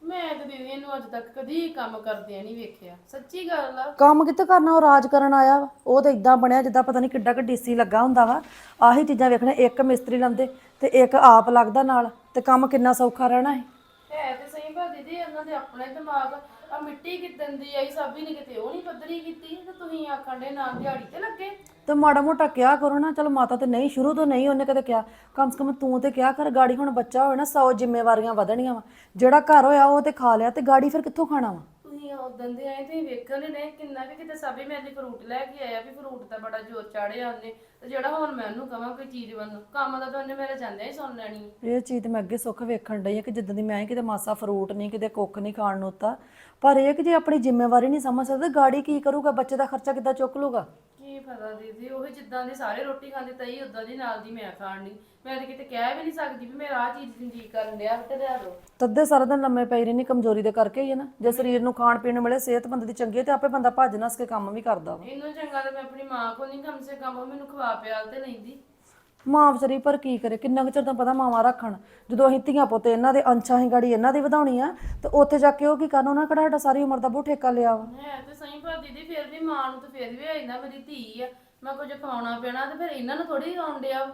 ਮੈਂ ਤੇ ਦੀਦੀ ਇਹਨੂੰ ਅੱਜ ਤੱਕ ਕਦੀ ਕੰਮ ਕਰਦਿਆਂ ਨਹੀਂ ਵੇਖਿਆ। ਸੱਚੀ ਗੱਲ ਆ। ਕੰਮ ਕਿੱਥੇ ਕਰਨਾ ਉਹ ਰਾਜ ਕਰਨ ਆਇਆ ਵਾ। ਉਹ ਤਾਂ ਇਦਾਂ ਬਣਿਆ ਜਿੱਦਾਂ ਪਤਾ ਨਹੀਂ ਕਿੱਡਾ ਕਿ ਡੀਸੀ ਲੱਗਾ ਹੁੰਦਾ ਵਾ। ਆਹੀ ਚੀਜ਼ਾਂ ਵੇਖਣਾ ਇੱਕ ਮਿਸਤਰੀ ਲਾਉਂਦੇ ਤੇ ਇੱਕ ਆਪ ਲੱਗਦਾ ਨਾਲ ਤੇ ਕੰਮ ਕਿੰਨਾ ਸੌਖਾ ਰਹਿਣਾ ਹੈ ਹੈ ਤੇ ਸਹੀ ਪਰ ਦੀਦੀ ਇਹਨਾਂ ਦੇ ਆਪਣੇ ਦਿਮਾਗ ਆ ਮਿੱਟੀ ਕਿੱਦਣ ਦੀ ਆਈ ਸਾਬੀ ਨੇ ਕਿਤੇ ਉਹ ਨਹੀਂ ਪੱਧਰੀ ਕੀਤੀ, ਤੇ ਤੁਸੀਂ ਆਖਣ ਦੇ ਨਾਲ ਦਿਹਾੜੀ ਤੇ ਲੱਗੇ। ਤੇ ਮਾੜਾ ਮੋਟਾ ਕਿਹਾ ਕਰੋ ਨਾ, ਚਲ ਮਾਤਾ ਤੇ ਨਹੀਂ, ਸ਼ੁਰੂ ਤੋਂ ਨਹੀਂ ਉਹਨੇ ਕਦੇ ਕਿਹਾ। ਕਮ ਸੇ ਕਮ ਤੂੰ ਤੇ ਕਿਹਾ ਕਰ, ਗਾੜੀ ਹੁਣ ਬੱਚਾ ਹੋਏ ਨਾ 100 ਜ਼ਿੰਮੇਵਾਰੀਆਂ ਵਧਣੀਆਂ ਵਾ। ਜਿਹੜਾ ਘਰ ਹੋਇਆ ਉਹ ਤੇ ਖਾ ਲਿਆ, ਤੇ ਗਾੜੀ ਫਿਰ ਕਿੱਥੋਂ ਖਾਣਾ ਵਾ? ਤੁਸੀਂ ਉਦੋਂ ਦੇ ਆਏ ਤੁਸੀਂ ਵੇਖਣ ਨੇ ਕਿੰਨਾ ਕਿ ਕਿਤੇ ਸਾਬੀ ਮੇਰੇ ਲਈ ਫਰੂਟ ਲੈ ਕੇ ਆਇਆ ਵੀ ਫਰੂਟ ਦਾ ਬੜਾ ਜ਼ੋਰ ਚਾੜਿਆ ਉਹਨੇ। ਤੇ ਜਿਹੜਾ ਹੁਣ ਮੈਂ ਉਹਨੂੰ ਕਹਾਂ ਕੋਈ ਚੀਜ਼ ਵੱਲੋਂ ਕੰਮ ਦਾ ਤਾਂ ਉਹਨੇ ਮੇਰੇ ਜਾਂਦਿਆਂ ਹੀ ਸੁਣ ਲੈਣੀ ਇਹ ਚੀਜ਼ ਤੇ ਮੈਂ ਅੱਗੇ ਸੁੱਖ ਵੇਖਣ ਡਈ ਆ ਕਿ ਜਿੱਦਾਂ ਦੀ ਮੈਂ ਆਈ ਕਿਤੇ ਮਾਸਾ ਫਰੂਟ ਨਹੀਂ, ਕਿਤੇ ਕੁੱਖ ਨਹੀਂ ਖਾਣ ਨੂੰ ਉੱਤਾ। ਪਰ ਇਹ ਕਿ ਜੇ ਆਪਣੀ ਜ਼ਿੰਮੇਵਾਰੀ ਨਹੀਂ ਸਮਝ ਸਕਦਾ, ਗਾੜੀ ਕੀ ਕਰੂਗਾ, ਬੱਚੇ ਦਾ ਖਰਚਾ ਕਿੱਦਾਂ ਚੁੱਕ ਲੂਗਾ? ਕੀ ਪਤਾ ਦੀਦੀ ਉਹ ਜਿੱਦਾਂ ਦੀ ਸਾਰੇ ਰੋਟੀ ਖਾਂਦੇ ਤਈ ਉਦਾਂ ਦੀ ਨਾਲ ਦੀ ਮੈਂ ਖਾਣ ਦੀ ਮੈਂ ਤਾਂ ਕਿਤੇ ਕਹਿ ਵੀ ਨਹੀਂ ਸਕਦੀ ਵੀ ਮੇਰਾ ਆਹ ਚੀਜ਼ ਦੀ ਜੀ ਕਰਨ ਡਿਆ ਤੇ ਲਿਆ ਦੋ। ਤੱਦੇ ਸਾਰਾ ਦਿਨ ਲੰਮੇ ਪਈ ਰਹਿਣੀ ਕਮਜ਼ੋਰੀ ਦੇ ਕਰਕੇ ਹੀ ਹੈ ਨਾ। ਜੇ ਸਰੀਰ ਨੂੰ ਖਾਣ ਪੀਣ ਨੂੰ ਮਿਲੇ ਸਿਹਤ ਬੰਦੇ ਦੀ ਚੰਗੀ ਹੈ ਤੇ ਆਪੇ ਬੰਦਾ ਭੱਜ ਨੱਸ ਕੇ ਕੰਮ ਵੀ ਕਰਦਾ ਵਾ। ਇਹਨੂੰ ਚੰਗਾ ਤਾਂ ਮੈਂ ਆਪਣੀ ਮਾਂ ਕੋਲ ਨਹੀਂ ਕਮ ਸੇ ਕਮ ਉਹ ਮੈਨੂੰ ਖਵਾ ਪਿਆਲ ਤੇ ਲੈਂਦੀ। ਮਾਂ ਵਿਚਾਰੀ ਪਰ ਕੀ ਕਰੇ? ਕਿੰਨਾ ਕੁ ਚਿਰ ਤਾਂ ਪਤਾ ਮਾਵਾਂ ਰੱਖਣ। ਜਦੋਂ ਅਸੀਂ ਧੀਆਂ ਪੁੱਤ ਇਹਨਾਂ ਦੇ ਅੰਸ਼ਾਂ ਹੀ ਗਾੜੀ ਇਹਨਾਂ ਦੀ ਵਧਾਉਣੀ ਆ ਤੇ ਉੱਥੇ ਜਾ ਕੇ ਉਹ ਕੀ ਕਰਨ? ਉਹਨਾਂ ਕਿਹੜਾ ਸਾਡਾ ਸਾਰੀ ਉਮਰ ਦਾ ਬੋ ਠੇਕਾ ਲਿਆ ਵਾ। ਹੈ ਤੇ ਸਹੀ ਪਰ ਦੀਦੀ ਫਿਰ ਵੀ ਮਾਂ ਨੂੰ ਤਾਂ ਫਿਰ ਵੀ ਹੋ ਜਾਂਦਾ ਮੇਰੀ ਧੀ ਆ। ਮੈਂ ਕੁਝ ਖਾਣਾ ਪੈਣਾ ਤੇ ਫਿਰ ਇਹਨਾਂ ਨੂੰ ਥੋੜੀ ਖਾਣ ਡਿਆ।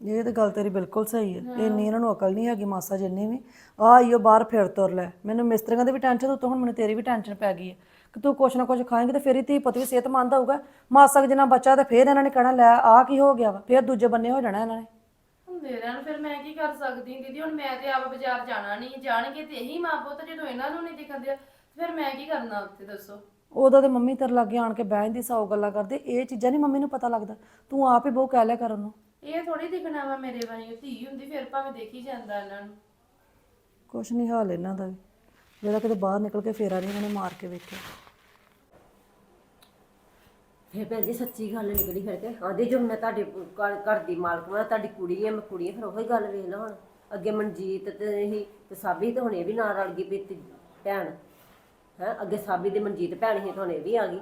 ਇਹ ਤੇ ਗੱਲ ਤੇਰੀ ਬਿਲਕੁਲ ਸਹੀ ਹੈ। ਇੰਨੀ ਇਹਨਾਂ ਨੂੰ ਅਕਲ ਨਹੀਂ ਹੈਗੀ ਮਾਸਾ ਜਿੰਨੀ ਵੀ। ਆ ਆਈਓ ਬਾਹਰ ਫਿਰ ਤੁਰ ਲੈ। ਮੈਨੂੰ ਮਿਸਤਰੀਆਂ ਦੀ ਵੀ ਟੈਨਸ਼ਨ ਉੱਤੋਂ ਹੁਣ ਮੈਨੂੰ ਤੇਰੀ ਵੀ ਟੈਨਸ਼ਨ ਪੈ ਗਈ ਹੈ ਕਿ ਤੂੰ ਕੁਛ ਨਾ ਕੁਛ ਖਾਏਂਗੀ ਤੇ ਫੇਰ ਹੀ ਧੀ ਪੁੱਤ ਵੀ ਸਿਹਤਮੰਦ ਹੋਊਗਾ। ਮਾਸਾ ਕੁ ਜਿੰਨਾ ਬੱਚਾ ਤੇ ਫੇਰ ਇਹਨਾਂ ਨੇ ਕਹਿਣਾ ਲੈ ਆ ਕੀ ਹੋ ਗਿਆ ਵਾ? ਫੇਰ ਦੂਜੇ ਬੰਨੇ ਹੋ ਜਾਣਾ ਇਹਨਾਂ ਨੇ। ਹੁੰਦੇ ਰਹਿਣ ਫਿਰ ਮੈਂ ਕੀ ਕਰ ਸਕਦੀ ਦੀਦੀ? ਹੁਣ ਮੈਂ ਤੇ ਆਪ ਬਾਜ਼ਾਰ ਜਾਣਾ ਨਹੀਂ ਜਾਣਗੇ ਤੇ ਇਹੀ ਮਾਂ ਪੁੱਤ ਜਦੋਂ ਇਹਨਾਂ ਨੂੰ ਨਹੀਂ ਦਿਖਦੇ ਫਿਰ ਮੈਂ ਕੀ ਕਰਨਾ ਉੱਥੇ ਦੱਸੋ? ਉਦੋਂ ਤੇ ਮੰਮੀ ਤੇਰੇ ਲਾਗੇ ਆਣ ਕੇ ਬਹਿ ਜਾਂਦੀ ਸੌ ਗੱਲਾਂ ਕਰਦੇ। ਇਹ ਚੀਜ਼ਾਂ ਨਹੀਂ ਮੰਮੀ ਨੂੰ ਪਤਾ ਲੱਗਦਾ। ਤੂੰ ਆਪ ਹੀ ਬਹੁ ਕਹਿ ਲਿਆ ਕਰ ਉਹਨੂੰ। ਇਹ ਥੋੜੀ ਦਿਖਣਾ ਵਾ ਮੇਰੇ ਵਾਲੀ ਧੀ ਹੁੰਦੀ ਫਿਰ ਭਾਵੇਂ ਦੇਖੀ ਜਾਂਦਾ ਇਹਨਾਂ ਨੂੰ। ਕੁਛ ਨਹੀਂ ਹਾਲ ਇਹਨਾਂ ਦਾ ਵੀ। ਜਿਹੜਾ ਕਿਤੇ ਬਾਹਰ ਨਿਕਲ ਕੇ ਫੇਰਾ ਨਹੀਂ ਇਹਨਾਂ ਨੇ ਮਾਰ ਕੇ ਵੇਖਿਆ। ਫਿਰ ਭੈਣ ਜੀ ਸੱਚੀ ਗੱਲ ਨਿਕਲੀ ਫਿਰ ਕੇ। ਆਂਦੇ ਜੋ ਮੈਂ ਤੁਹਾਡੇ ਘਰ ਘਰ ਦੀ ਮਾਲਕ ਮੈਂ ਤੁਹਾਡੀ ਕੁੜੀ ਆ ਮੈਂ ਕੁੜੀ ਆ ਫਿਰ ਉਹੀ ਗੱਲ ਵੇਖ ਲਾ ਹੁਣ। ਅੱਗੇ ਮਨਜੀਤ ਤੇ ਇਹੀ ਤੇ ਸਾਬੀ ਤੇ ਹੁਣ ਇਹ ਵੀ ਨਾਲ ਰਲ ਗਈ ਵੀ ਤੇ ਭੈਣ। ਹੈ ਅੱਗੇ ਸਾਬੀ ਦੀ ਮਨਜੀਤ ਭੈਣ ਸੀ ਤੇ ਹੁਣ ਇਹ ਵੀ ਆ ਗਈ।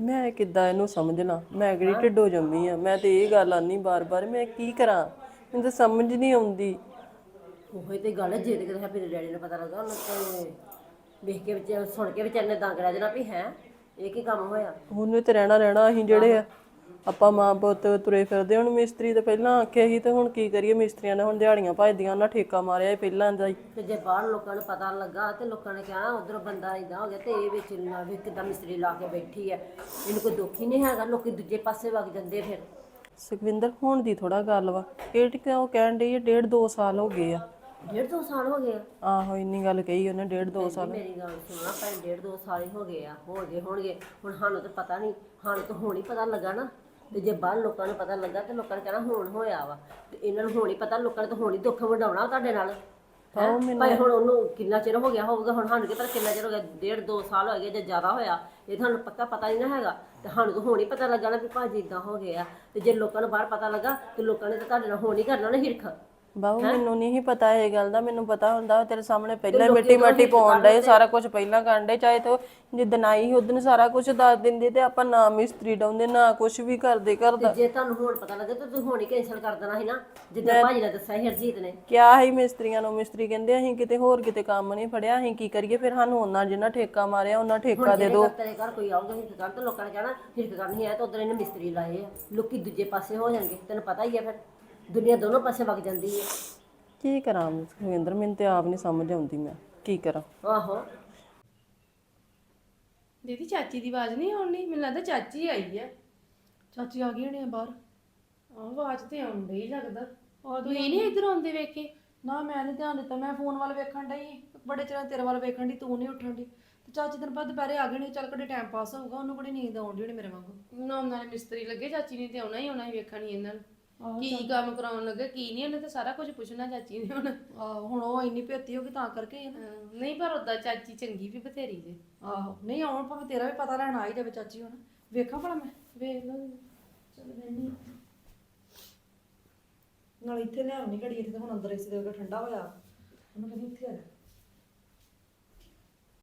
ਮੈਂ ਕਿੱਦਾਂ ਇਹਨੂੰ ਸਮਝਣਾ? ਮੈਂ ਕਿਹੜੀ ਢਿੱਡੋ ਜੰਮੀ ਆ? ਮੈਂ ਤੇ ਇਹ ਗੱਲ ਆਨੀ ਬਾਰ-ਬਾਰ ਮੈਂ ਕੀ ਕਰਾਂ? ਮੈਨੂੰ ਤਾਂ ਸਮਝ ਨਹੀਂ ਆਉਂਦੀ। ਉਹੀ ਤੇ ਗੱਲ ਹੈ, ਜੇ ਤੇ ਕਿਤੇ ਮੇਰੇ ਡੈਡੀ ਨੂੰ ਪਤਾ ਲੱਗਾ ਉਹਨੂੰ ਤੇ ਵੇਖ ਕੇ ਵਿੱਚ ਸੁਣ ਕੇ ਵਿਚਾਰੇ ਨੇ ਦੰਗ ਰਹਿ ਜਾਣਾ ਵੀ ਹੈ। ਇਹ ਕੀ ਕੰਮ ਹੋਇਆ? ਉਹਨੇ ਤੇ ਰਹਿਣਾ ਰਹਿਣਾ ਅਸੀਂ ਜਿਹੜੇ ਆ ਆਪਾਂ ਮਾਂ ਪੁੱਤ ਤੁਰੇ ਫਿਰਦੇ ਹੁਣ ਮਿਸਤਰੀ ਤੇ ਪਹਿਲਾਂ ਆਖਿਆ ਸੀ ਤੇ ਹੁਣ ਕੀ ਕਰੀਏ ਮਿਸਤਰੀਆਂ ਨੇ ਹੁਣ ਦਿਹਾੜੀਆਂ ਭਜਦੀਆਂ ਉਹਨਾਂ ਠੇਕਾ ਮਾਰਿਆ ਇਹ ਪਹਿਲਾਂ ਦਾ ਹੀ। ਤੇ ਜੇ ਬਾਹਰ ਲੋਕਾਂ ਨੂੰ ਪਤਾ ਲੱਗਾ ਤੇ ਲੋਕਾਂ ਨੇ ਕਿਹਾ ਉਧਰ ਬੰਦਾ ਇਦਾਂ ਹੋ ਗਿਆ ਤੇ ਇਹ ਵਿੱਚ ਨਾ ਵੀ ਕਿਦਾਂ ਮਿਸਤਰੀ ਲਾ ਕੇ ਬੈਠੀ ਹੈ। ਇਹਨੂੰ ਕੋਈ ਦੁੱਖ ਹੀ ਨਹੀਂ ਹੈਗਾ ਲੋਕੀ ਦੂਜੇ ਪਾਸੇ ਵਗ ਜਾਂਦੇ ਫਿਰ। ਸੁਖਵਿੰਦਰ ਹੁਣ ਦੀ ਥੋੜਾ ਗੱਲ ਵਾ। ਇਹ ਕਿਉਂ ਕਹਿਣ ਡਈ ਹੈ? ਡੇਢ ਦੋ ਸਾਲ ਹੋ ਗਏ ਆ। ਡੇਢ ਦੋ ਸਾਲ ਹੋ ਗਏ ਆ। ਆਹੋ ਇੰਨੀ ਗੱਲ ਕਹੀ ਉਹਨੇ ਡੇਢ ਦੋ ਸਾਲ। ਮੇਰੀ ਗੱਲ ਸੁਣਨਾ ਭੈਣ ਡੇਢ ਦੋ ਸਾਲ ਹੀ ਹੋ ਗਏ ਆ ਹੋ ਗਏ ਹੋਣਗੇ। ਹੁਣ ਸਾਨੂੰ ਤਾਂ ਪਤਾ ਨਹੀਂ ਸਾਨੂੰ ਤਾਂ ਹੁਣ ਹੀ ਪਤਾ ਲੱਗਾ ਨਾ। ਤੇ ਜੇ ਬਾਹਰ ਲੋਕਾਂ ਨੂੰ ਪਤਾ ਲੱਗਾ ਤੇ ਲੋਕਾਂ ਨੇ ਕਹਿਣਾ ਹੁਣ ਹੋਇਆ ਵਾ। ਤੇ ਇਹਨਾਂ ਨੂੰ ਹੁਣ ਹੀ ਪਤਾ ਲੋਕਾਂ ਨੇ ਤਾਂ ਹੁਣ ਹੀ ਦੁੱਖ ਵੰਡਾਉਣਾ ਤੁਹਾਡੇ ਨਾਲ। ਹੈਂ? ਭਾਈ ਹੁਣ ਉਹਨੂੰ ਕਿੰਨਾ ਚਿਰ ਹੋ ਗਿਆ ਹੋਊਗਾ ਹੁਣ ਸਾਨੂੰ ਕੀ ਪਤਾ ਕਿੰਨਾ ਚਿਰ ਹੋ ਗਿਆ ਡੇਢ ਦੋ ਸਾਲ ਹੋ ਗਏ ਜੇ ਜ਼ਿਆਦਾ ਹੋਇਆ ਇਹ ਤੁਹਾਨੂੰ ਪੱਕਾ ਪਤਾ ਹੀ ਨਾ ਹੈਗਾ। ਤੇ ਸਾਨੂੰ ਤਾਂ ਹੁਣ ਹੀ ਪਤਾ ਲੱਗਣਾ ਵੀ ਭਾਜੀ ਇਦਾਂ ਹੋ ਗਿਆ ਤੇ ਜੇ ਲੋਕਾਂ ਨੂੰ ਬਾਹਰ ਪਤਾ ਲੱਗਾ ਤੇ ਲੋਕਾਂ ਨੇ ਤਾਂ ਤੁਹਾਡੇ ਨਾਲ ਹੁਣ ਹੀ ਕਰਨਾ ਨਾ ਹਿਰਖ। ਬਾਬੂ ਮੈਨੂੰ ਨਹੀਂ ਪਤਾ ਇਹ ਗੱਲ ਦਾ ਮੈਨੂੰ ਪਤਾ ਹੁੰਦਾ ਤੇਰੇ ਸਾਹਮਣੇ ਪਹਿਲਾਂ ਹੀ ਮਿੱਟੀ ਮਾਟੀ ਪਾਉਣ ਡਏ ਸਾਰਾ ਕੁਝ ਪਹਿਲਾਂ ਕਰਨ ਡਏ ਚਾਹੇ ਤੋ ਜਿੱਦਣ ਆਈ ਉਦੋਂ ਸਾਰਾ ਕੁਝ ਦੱਸ ਦਿੰਦੇ ਤੇ ਆਪਾਂ ਨਾ ਮਿਸਤਰੀ ਡਾਉਂਦੇ ਨਾ ਕੁਝ ਵੀ ਕਰਦੇ ਕਰਦਾ ਜੇ ਤੁਹਾਨੂੰ ਹੁਣ ਪਤਾ ਲੱਗੇ ਤਾਂ ਤੁਸੀਂ ਹੁਣ ਹੀ ਕੈਂਸਲ ਕਰ ਦੇਣਾ ਸੀ ਨਾ ਜਿੱਦਾਂ ਭਾਜੀ ਨੇ ਦੱਸਿਆ ਸੀ ਹਰਜੀਤ ਨੇ। ਕਿਆ ਹੈ ਮਿਸਤਰੀਆਂ ਨੂੰ? ਮਿਸਤਰੀ ਕਹਿੰਦੇ ਅਸੀਂ ਕਿਤੇ ਹੋਰ ਕਿਤੇ ਕੰਮ ਨਹੀਂ ਫੜਿਆ ਅਸੀਂ ਕੀ ਕਰੀਏ? ਫਿਰ ਸਾਨੂੰ ਉਹਨਾਂ ਜਿੰਨਾ ਠੇਕਾ ਮਾਰਿਆ ਉਹਨਾਂ ਠੇਕਾ ਦੇ ਦਿਓ ਤੇਰੇ ਘਰ ਕੋਈ ਆਊਗਾ ਹਿਰਕ ਕਰਨ ਤੇ ਲੋਕਾਂ ਨੇ ਕਹਿਣਾ ਹਿਰਕ ਕਰਨ ਨਹੀਂ ਆਇਆ ਤਾਂ ਉਧਰ ਇਹਨੇ ਮਿਸਤਰੀ ਲਾਏ ਆ। ਲੋਕੀ ਦੂਜੇ ਪਾਸੇ ਹੋ ਜਾਣਗੇ ਤੈਨੂੰ ਪਤਾ ਹੀ ਆ ਫਿਰ। ਦੁਨੀਆ ਦੋਨੋਂ ਪਾਸੇ ਵਗ ਜਾਂਦੀ ਹੈ। ਕੀ ਕਰਾਂ ਸੁਖਵਿੰਦਰ ਮੈਨੂੰ ਤੇ ਆਪ ਨਹੀਂ ਸਮਝ ਆਉਂਦੀ ਮੈਂ। ਕੀ ਕਰਾਂ? ਆਹੋ। ਦੀਦੀ ਚਾਚੀ ਦੀ ਆਵਾਜ਼ ਨਹੀਂ ਆਉਣੀ ਮੈਨੂੰ ਲੱਗਦਾ ਚਾਚੀ ਆਈ ਆ। ਚਾਚੀ ਆ ਗਈ ਹੋਣੀ ਆ ਬਾਹਰ। ਆਹ ਆਵਾਜ਼ ਤੇ ਆਉਣ ਡਈ ਲੱਗਦਾ। ਤੁਸੀਂ ਨਹੀਂ ਇੱਧਰ ਆਉਂਦੇ ਵੇਖੇ? ਨਾ ਮੈਂ ਨਹੀਂ ਧਿਆਨ ਦਿੱਤਾ। ਮੈਂ ਫੋਨ ਵੱਲ ਵੇਖਣ ਡਈ। ਬੜੇ ਚਿਰਾਂ ਤੇਰੇ ਵੱਲ ਵੇਖਣ ਦੀ ਤੂੰ ਨਹੀਂ ਉੱਠਣ ਦੀ ਤੇ ਚਾਚੀ ਦਿਨ ਬਾਅਦ ਦੁਪਹਿਰੇ ਆ ਗਏ ਨੇ ਚੱਲ ਕਦੇ ਟਾਈਮ ਪਾਸ ਹੋਊਗਾ। ਉਹਨੂੰ ਬੜੀ ਨੀਂਦ ਆਉਂਦੀ ਹੋਣੀ ਮੇਰੇ ਵਾਂਗੂ। ਨਾ ਨਾਲੇ ਮਿਸਤਰੀ ਲੱਗੇ। ਚਾਚੀ ਨੇ ਤੇ ਆਉਣਾ ਹੀ ਆਉਣਾ ਹੀ ਵੇਖਣ ਹੀ ਇਹਨਾਂ ਨੂੰ। ਕੀ ਕੰਮ ਕਰਾਉਣ ਲੱਗੇ ਕੀ ਨਹੀਂ ਉਹਨੇ ਤੇ ਸਾਰਾ ਕੁਝ ਪੁੱਛਣਾ ਚਾਚੀ ਨੇ ਹੁਣ। ਆਹੋ ਹੁਣ ਉਹ ਇੰਨੀ ਭੇਤੀ ਹੋ ਗਈ ਤਾਂ ਕਰਕੇ ਹੀ ਆ ਨਾ। ਹਾਂ, ਨਹੀਂ ਪਰ ਉਦਾਂ ਚਾਚੀ ਚੰਗੀ ਵੀ ਬਥੇਰੀ ਜੇ। ਆਹੋ ਨਹੀਂ ਆਉਣ ਭਾਵੇਂ ਤੇਰਾ ਵੀ ਪਤਾ ਲੈਣ ਆ ਹੀ ਜਾਵੇ ਚਾਚੀ ਹੁਣ। ਵੇਖਾਂ ਭਲਾ ਮੈਂ। ਵੇਖ ਲਓ। ਚੱਲ ਬੈਣੀ ਨਾਲ ਇੱਥੇ ਲਿਆਉਣੀ ਘੜੀ ਇੱਥੇ ਤਾਂ ਹੁਣ ਅੰਦਰ ਇਸੇ ਦੇ ਠੰਡਾ ਹੋਇਆ। ਉਹਨੂੰ ਕਹਿੰਦੀ ਇੱਥੇ ਆ ਜਾ।